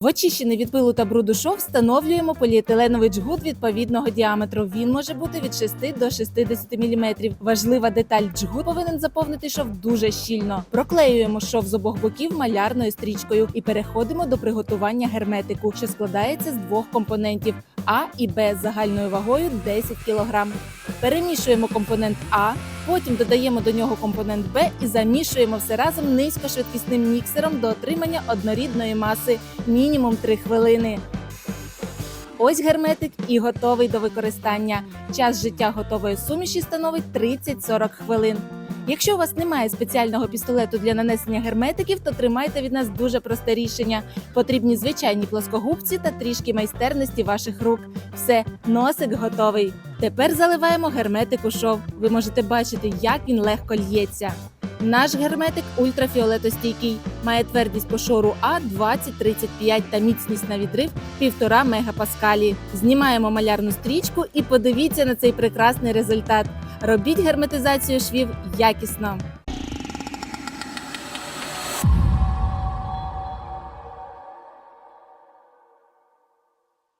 В очищений від пилу та бруду шов встановлюємо поліетиленовий джгут відповідного діаметру. Він може бути від 6 до 60 мм. Важлива деталь джгут повинен заповнити шов дуже щільно. Проклеюємо шов з обох боків малярною стрічкою і переходимо до приготування герметику, що складається з двох компонентів А і Б з загальною вагою 10 кг. Перемішуємо компонент А, потім додаємо до нього компонент Б і замішуємо все разом низькошвидкісним міксером до отримання однорідної маси мінімум 3 хвилини. Ось герметик і готовий до використання. Час життя готової суміші становить 30-40 хвилин. Якщо у вас немає спеціального пістолету для нанесення герметиків, то тримайте від нас дуже просте рішення. Потрібні звичайні плоскогубці та трішки майстерності ваших рук. Все, носик готовий. Тепер заливаємо герметик у шов. Ви можете бачити, як він легко л'ється. Наш герметик ультрафіолетостійкий, має твердість пошору А 20-35 та міцність на відрив 1,5 мегапаскалі. Знімаємо малярну стрічку і подивіться на цей прекрасний результат. Робіть герметизацію швів якісно.